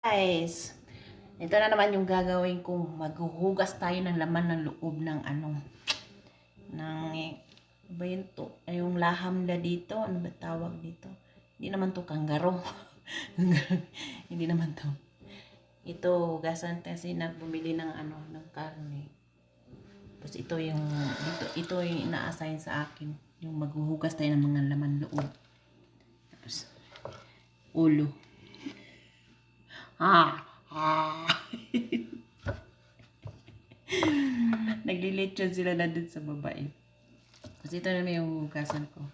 Guys, ito na naman yung gagawin ko. Maghuhugas tayo ng laman ng loob ng ano, ng, ba yun to? Ay, yung laham na dito. Ano ba tawag dito? Hindi naman to kanggaro. Hindi naman to. Ito, hugasan kasi na bumili ng ano, ng karne. Tapos ito yung, ito, ito yung ina-assign sa akin. Yung maghuhugas tayo ng mga laman loob. Tapos, ulo. Ah. Ah. Naglilitsyon sila na dun sa babae. Kasi ito naman yung hugasan ko.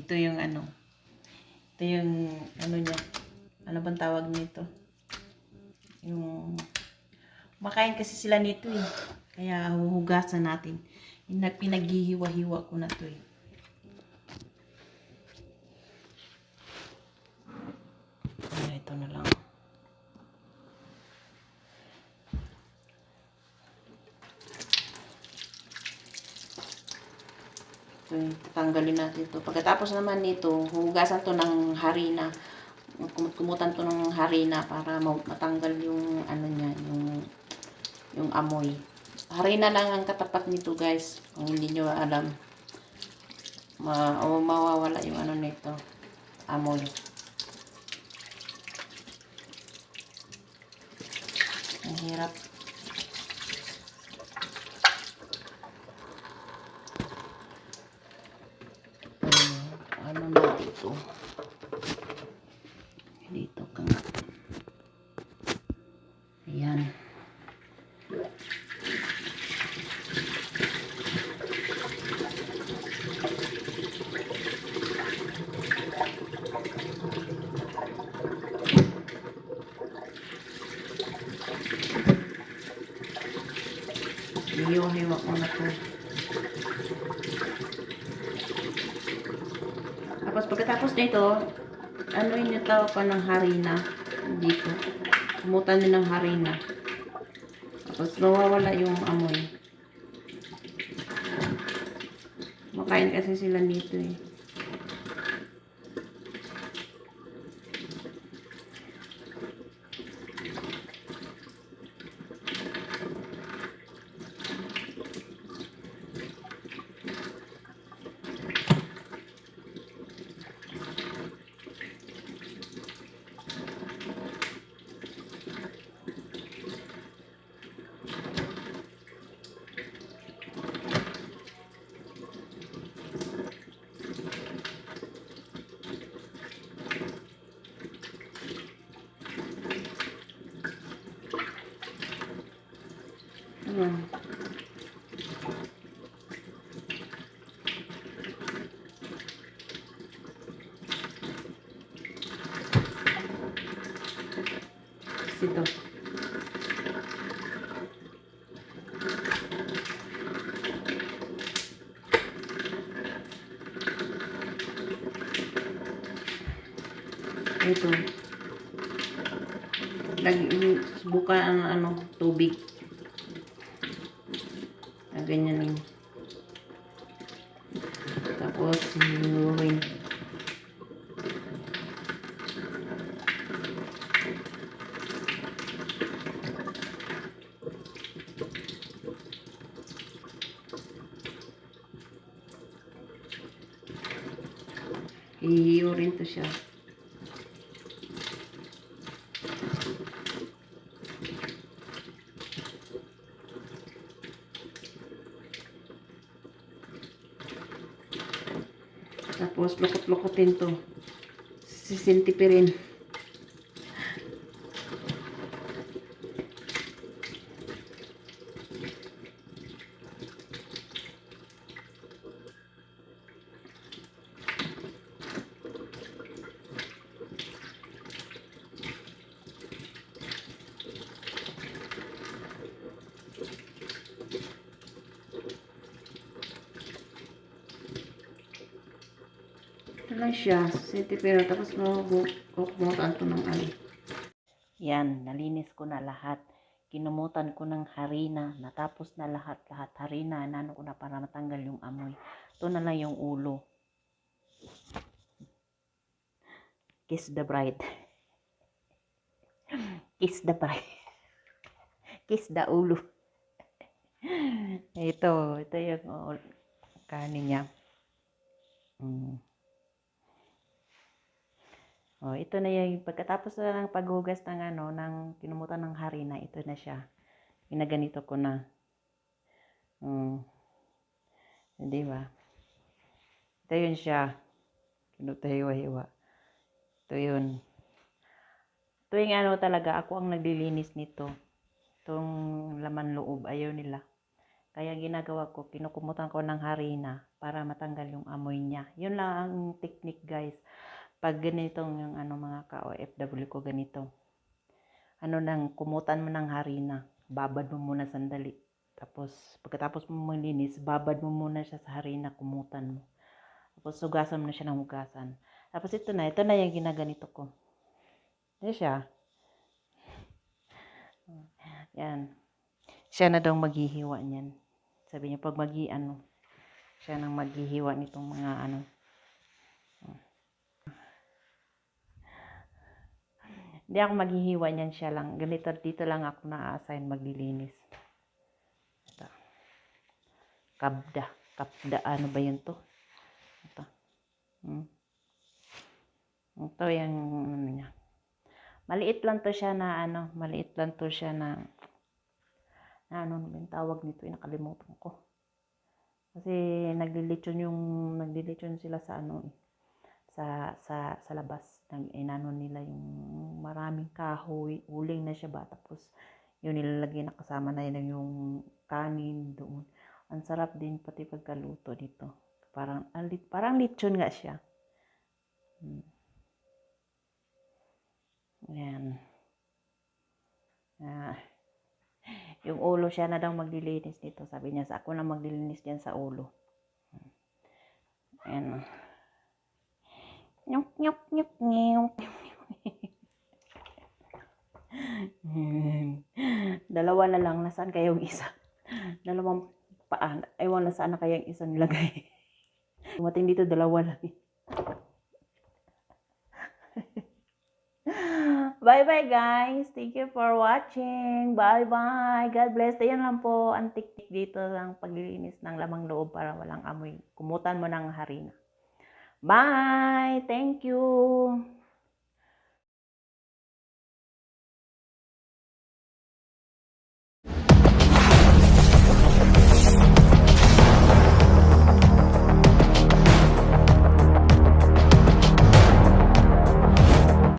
Ito yung ano. Ito yung ano niya. Ano bang tawag nito? Yung makain kasi sila nito eh. Kaya huhugasan natin. Pinag- Pinaghihiwa-hiwa ko na to eh. Kaya ito na lang. So, tanggalin natin ito. Pagkatapos naman nito, hugasan to ng harina. Kum- Kumutan to ng harina para ma- matanggal yung ano niya, yung yung amoy. Harina lang ang katapat nito, guys. Kung hindi nyo alam. Ma mawawala yung ano nito, amoy. Ang hirap. Hmm, ano na dito? Dito ka nga. Ayan. Hiwa-hiwa ko na to. Tapos nito, ano yung tawag pa ng harina dito. Kumutan din ng harina. Tapos mawawala yung amoy. Makain kasi sila dito eh. Ayan. Ito. Ito. Lagi, buka ang ano, tubig. Ah, ganyan yun. Tapos, hinuhin. Ihiyo rin to siya. Tapos, lukot-lukotin to. Sisintipirin. Lang siya. Sintipiro. Tapos makukumutan to ng ali. Yan. Nalinis ko na lahat. Kinumutan ko ng harina. Natapos na lahat-lahat. Harina. Nano ko na para matanggal yung amoy. Ito na lang yung ulo. Kiss the bride. Kiss the pie. Kiss the ulo. ito, ito yung kanin niya. Mm. Oh, ito na yung pagkatapos na ng paghugas ng ano, ng kinumutan ng harina, ito na siya. Ginaganito ko na. Mm. Hindi ba? Ito yun siya. Kinutuhiwa-hiwa. Ito yun. Yung ano talaga, ako ang naglilinis nito. Itong laman loob, ayaw nila. Kaya ginagawa ko, kinukumutan ko ng harina para matanggal yung amoy niya. Yun lang ang technique guys. Pag ganitong yung ano mga ka-OFW ko ganito. Ano nang kumutan mo ng harina, babad mo muna sandali. Tapos pagkatapos mo malinis, babad mo muna siya sa harina, kumutan mo. Tapos hugasan mo na siya ng hugasan. Tapos ito na, ito na yung ginaganito ko. Yan siya. Yan. Siya na daw maghihiwa niyan. Sabi niya, pag magi ano, siya nang maghihiwa nitong mga ano. Hindi ako maghihiwa niyan siya lang. Ganito, dito lang ako na-assign maglilinis. Ito. Kabda. Kabda, ano ba yun to? Ito. Hmm. Ito yung ano niya. Maliit lang to siya na ano, maliit lang to siya na na ano ano yung tawag nito, yung nakalimutan ko. Kasi naglilitsyon yung naglilitsyon sila sa ano eh, sa sa sa labas nag inano nila yung maraming kahoy, uling na siya ba tapos yun nilalagay na kasama na yun yung kanin doon. Ang sarap din pati pagkaluto dito. Parang alit, parang lechon nga siya. Hmm. Ayan. Ah, yung ulo siya na daw maglilinis dito. Sabi niya sa ako na maglilinis diyan sa ulo. Ayan. Nyuk, nyuk, nyuk, nyuk. Dalawa na lang. Nasaan kaya yung isa? Dalawang paa. Ewan na saan na kaya yung isa nilagay. Dumating dito, dalawa lang. Bye-bye guys. Thank you for watching. Bye-bye. God bless. Ayan lang po ang tiktik dito ng paglilinis ng lamang loob para walang amoy. Kumutan mo ng harina. Bye. Thank you.